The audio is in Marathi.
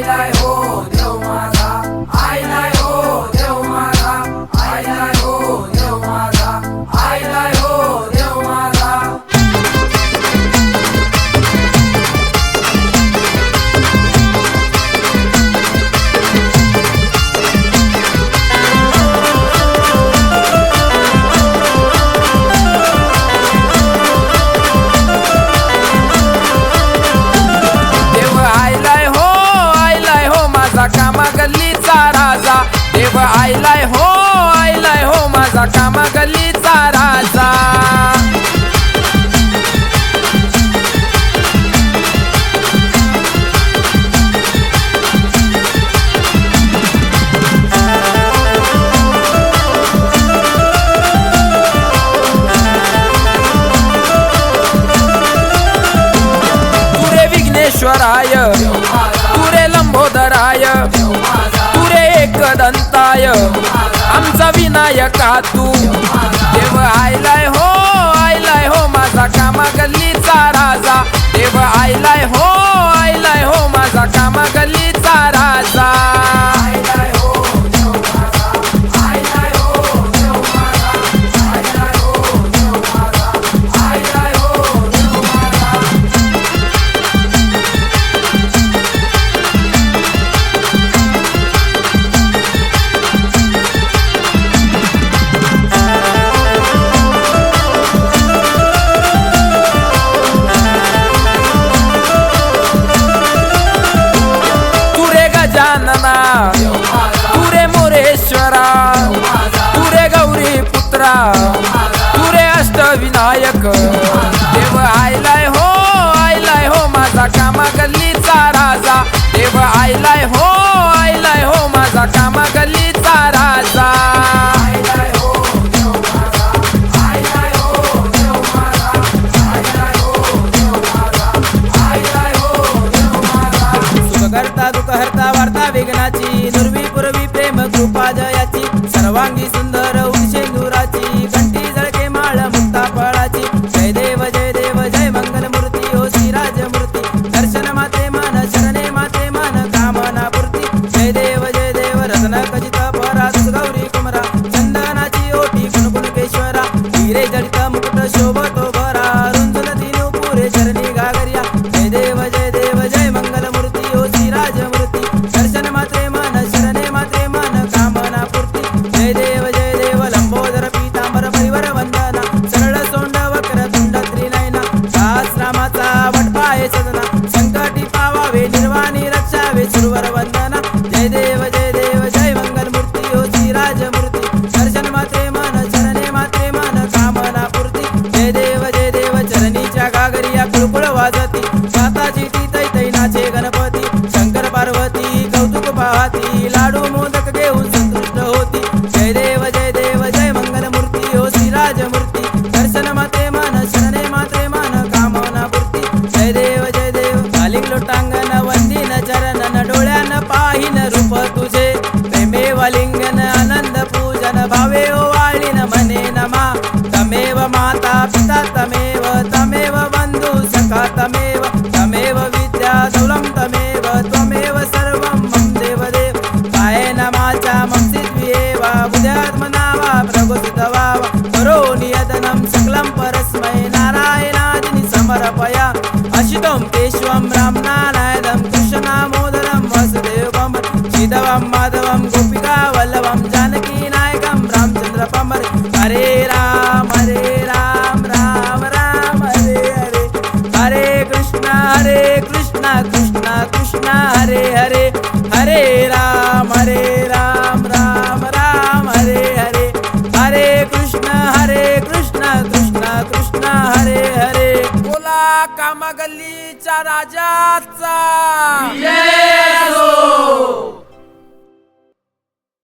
light, light. आयलाय हो आयलाय हो माझा कामा गल्लीचा राजा तुरे विघ्नेश्वराय तुरे लंबोदराय आमचा विनायका तू मारा तुरे अष्ट विनायक. देव आयलाय हो आयलाय हो माझा कामा गल्लीचा राजा. देव आयलाय हो आयलाय हो माझा कामा गल्लीचा राजा. करता दुख हरता वार्ता विघ्नाची दुर्वी पूर्वी प्रेम कृपा जयाची सर्वांगी सुंदर हाती लाडू मोदक घेऊन संतुष्ट होती. जय देव जय देव जय मंगल मूर्ती हो श्रीराज मूर्ती दर्शन माते मान शरणे माते मान कामना मूर्ती जय देव जय देव कालिंग लोटांगन वंदिन चरण डोळ्यान पाहिन रूप तुझे. प्रेमेव लिंगन आनंद पूजन भावे ओ वाळीन मने नमा. तमेव माता पिता तमेव कृष्णा हरे हरे हरे राम हरे राम राम राम हरे हरे। हरे कृष्ण हरे कृष्ण कृष्ण कृष्ण हरे हरे। बोला कामागल्लीचा राजाचा।